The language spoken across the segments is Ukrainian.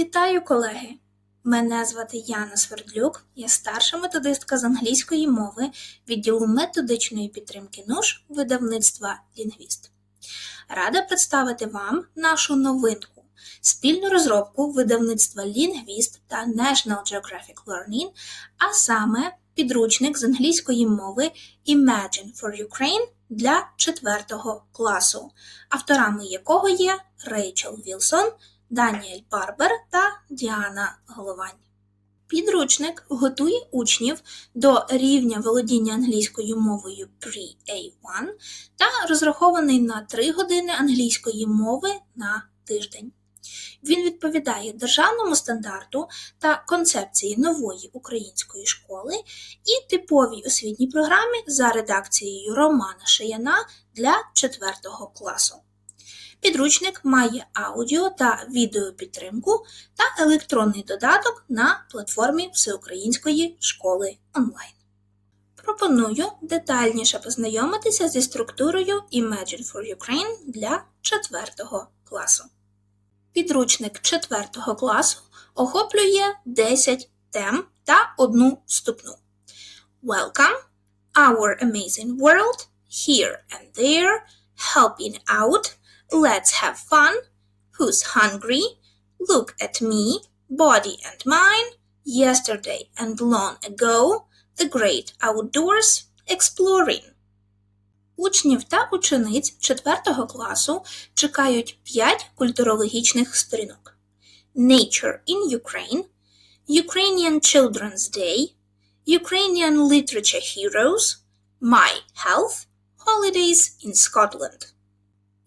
Вітаю, колеги! Мене звати Яна Свердлюк, я старша методистка з англійської мови відділу методичної підтримки НУШ видавництва Лінгвіст. Рада представити вам нашу новинку спільну розробку видавництва Лінгвіст та National Geographic Learning, а саме підручник з англійської мови Imagine for Ukraine для 4 класу, авторами якого є Рейчел Вілсон. Даніель Барбер та Діана Головань. Підручник готує учнів до рівня володіння англійською мовою Pre-A1 та розрахований на 3 години англійської мови на тиждень. Він відповідає державному стандарту та концепції нової української школи і типовій освітній програмі за редакцією Романа Шияна для 4 класу. Підручник має аудіо та відеопідтримку та електронний додаток на платформі Всеукраїнської школи онлайн. Пропоную детальніше познайомитися зі структурою Imagine for Ukraine для 4 класу. Підручник 4 класу охоплює 10 тем та одну вступну. Welcome, Our Amazing World, Here and There, Helping Out. Let's have fun. Who's hungry? Look at me. Body and mine. Yesterday and long ago. The great outdoors. Exploring. Учнів та учениць 4 класу чекають 5 культурологічних сторінок. Nature in Ukraine, Ukrainian Children's Day, Ukrainian Literature Heroes, My Health, Holidays in Scotland.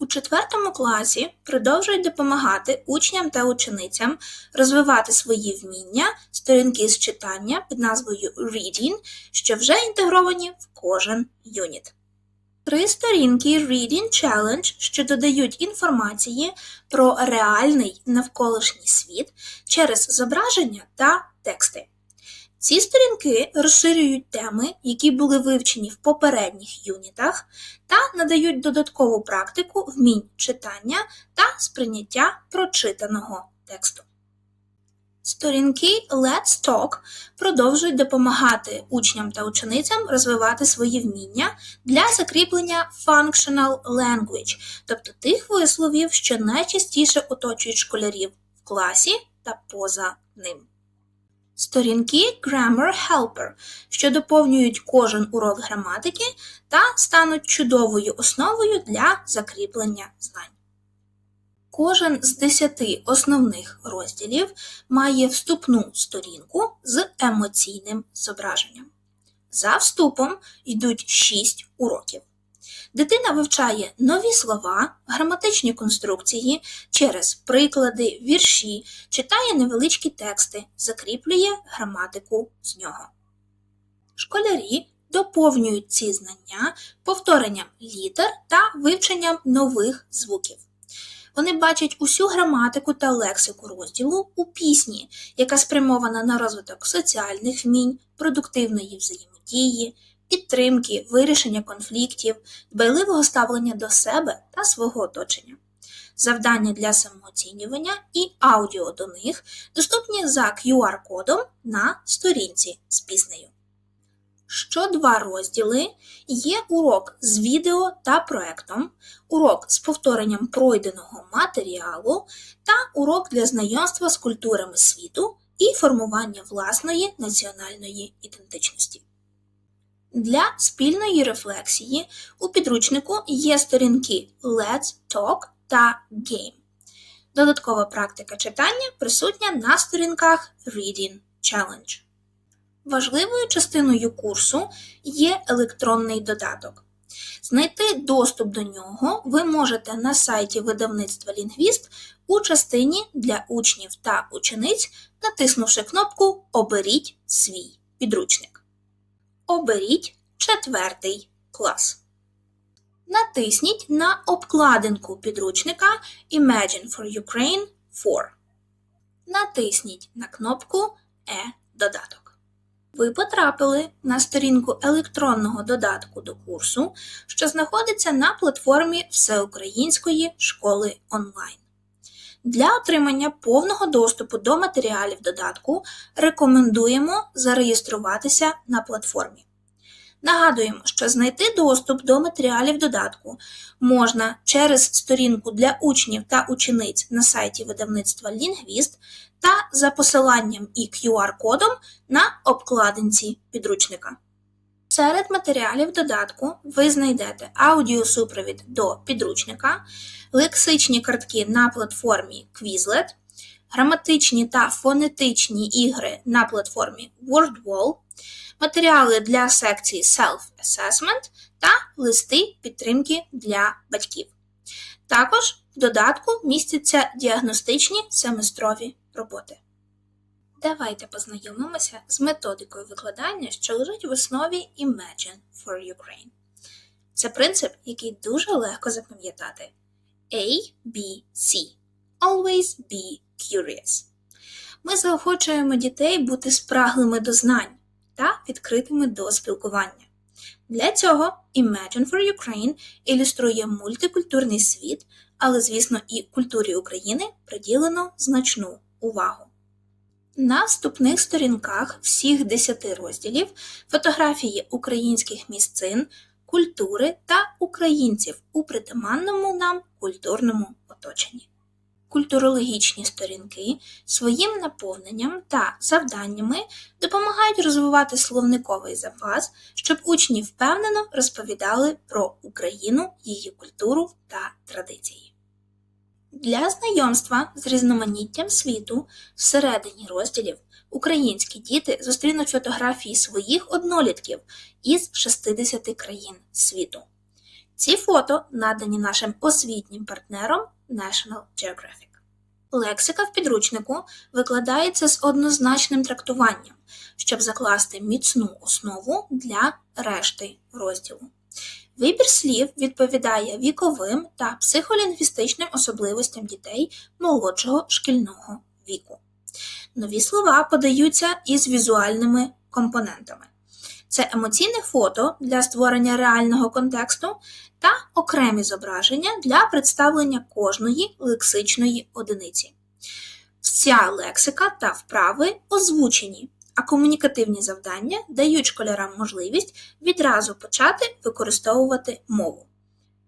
У четвертому класі продовжують допомагати учням та ученицям розвивати свої вміння, сторінки з читання під назвою Reading, що вже інтегровані в кожен юніт. Три сторінки Reading Challenge, що додають інформації про реальний навколишній світ через зображення та тексти. Ці сторінки розширюють теми, які були вивчені в попередніх юнітах, та надають додаткову практику вмінь читання та сприйняття прочитаного тексту. Сторінки Let's Talk продовжують допомагати учням та ученицям розвивати свої вміння для закріплення functional language, тобто тих висловів, що найчастіше оточують школярів в класі та поза ним. Сторінки Grammar Helper, що доповнюють кожен урок граматики та стануть чудовою основою для закріплення знань. Кожен з десяти основних розділів має вступну сторінку з емоційним зображенням. За вступом йдуть 6 уроків. Дитина вивчає нові слова, граматичні конструкції через приклади, вірші, читає невеличкі тексти, закріплює граматику з нього. Школярі доповнюють ці знання повторенням літер та вивченням нових звуків. Вони бачать усю граматику та лексику розділу у пісні, яка спрямована на розвиток соціальних вмінь, продуктивної взаємодії, підтримки, вирішення конфліктів, дбайливого ставлення до себе та свого оточення. Завдання для самооцінювання і аудіо до них доступні за QR-кодом на сторінці з піснею. Що два розділи є урок з відео та проектом, урок з повторенням пройденого матеріалу та урок для знайомства з культурами світу і формування власної національної ідентичності. Для спільної рефлексії у підручнику є сторінки Let's Talk та Game. Додаткова практика читання присутня на сторінках Reading Challenge. Важливою частиною курсу є електронний додаток. Знайти доступ до нього ви можете на сайті видавництва Лінгвіст у частині для учнів та учениць, натиснувши кнопку Оберіть свій підручник. Оберіть четвертий клас. Натисніть на обкладинку підручника Imagine for Ukraine 4. Натисніть на кнопку Е-додаток. Ви потрапили на сторінку електронного додатку до курсу, що знаходиться на платформі Всеукраїнської школи онлайн. Для отримання повного доступу до матеріалів додатку рекомендуємо зареєструватися на платформі. Нагадуємо, що знайти доступ до матеріалів додатку можна через сторінку для учнів та учениць на сайті видавництва Лінгвіст та за посиланням і QR-кодом на обкладинці підручника. Серед матеріалів додатку ви знайдете аудіосупровід до підручника, лексичні картки на платформі Quizlet, граматичні та фонетичні ігри на платформі WordWall, матеріали для секції Self-Assessment та листи підтримки для батьків. Також в додатку містяться діагностичні семестрові роботи. Давайте познайомимося з методикою викладання, що лежить в основі Imagine for Ukraine. Це принцип, який дуже легко запам'ятати. A, B, C. Always be curious. Ми заохочуємо дітей бути спраглими до знань та відкритими до спілкування. Для цього Imagine for Ukraine ілюструє мультикультурний світ, але, звісно, і культурі України приділено значну увагу. На вступних сторінках всіх 10 розділів фотографії українських місцин, культури та українців у притаманному нам культурному оточенні. Культурологічні сторінки своїм наповненням та завданнями допомагають розвивати словниковий запас, щоб учні впевнено розповідали про Україну, її культуру та традиції. Для знайомства з різноманіттям світу всередині розділів українські діти зустрінуть фотографії своїх однолітків із 60 країн світу. Ці фото надані нашим освітнім партнером National Geographic. Лексика в підручнику викладається з однозначним трактуванням, щоб закласти міцну основу для решти розділу. Вибір слів відповідає віковим та психолінгвістичним особливостям дітей молодшого шкільного віку. Нові слова подаються із візуальними компонентами. Це емоційне фото для створення реального контексту та окремі зображення для представлення кожної лексичної одиниці. Вся лексика та вправи озвучені, а комунікативні завдання дають школярам можливість відразу почати використовувати мову.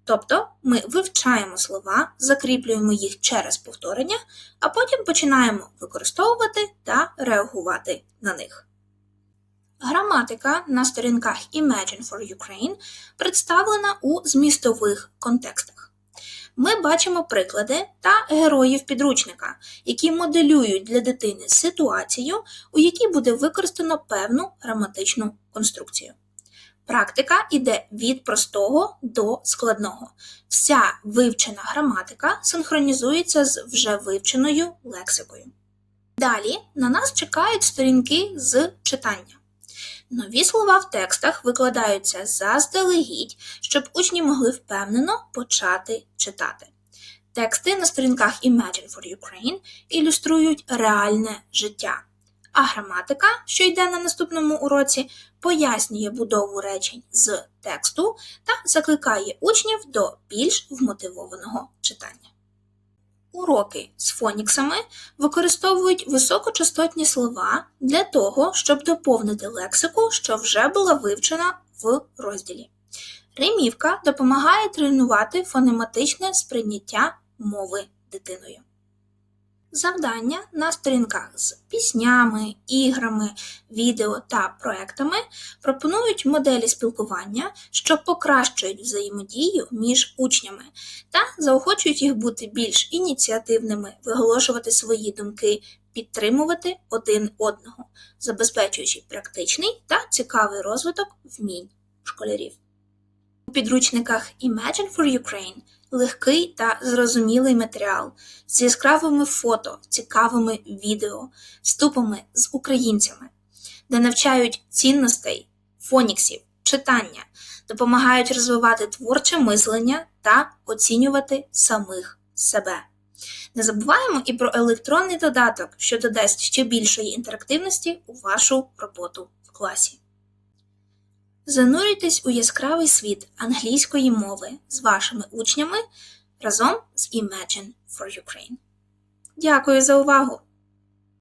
Тобто ми вивчаємо слова, закріплюємо їх через повторення, а потім починаємо використовувати та реагувати на них. Граматика на сторінках Imagine for Ukraine представлена у змістових контекстах. Ми бачимо приклади та героїв підручника, які моделюють для дитини ситуацію, у якій буде використано певну граматичну конструкцію. Практика йде від простого до складного. Вся вивчена граматика синхронізується з вже вивченою лексикою. Далі на нас чекають сторінки з читання. Нові слова в текстах викладаються заздалегідь, щоб учні могли впевнено почати читати. Тексти на сторінках Imagine for Ukraine ілюструють реальне життя, а граматика, що йде на наступному уроці, пояснює будову речень з тексту та закликає учнів до більш вмотивованого читання. Уроки з фоніксами використовують високочастотні слова для того, щоб доповнити лексику, що вже була вивчена в розділі. Римівка допомагає тренувати фонематичне сприйняття мови дитиною. Завдання на сторінках з піснями, іграми, відео та проектами пропонують моделі спілкування, що покращують взаємодію між учнями та заохочують їх бути більш ініціативними, виголошувати свої думки, підтримувати один одного, забезпечуючи практичний та цікавий розвиток вмінь школярів. У підручниках Imagine for Ukraine легкий та зрозумілий матеріал з яскравими фото, цікавими відео, вступами з українцями, де навчають цінностей, фоніксів, читання, допомагають розвивати творче мислення та оцінювати самих себе. Не забуваємо і про електронний додаток, що додасть ще більшої інтерактивності у вашу роботу в класі. Занурюйтесь у яскравий світ англійської мови з вашими учнями разом з Imagine for Ukraine. Дякую за увагу!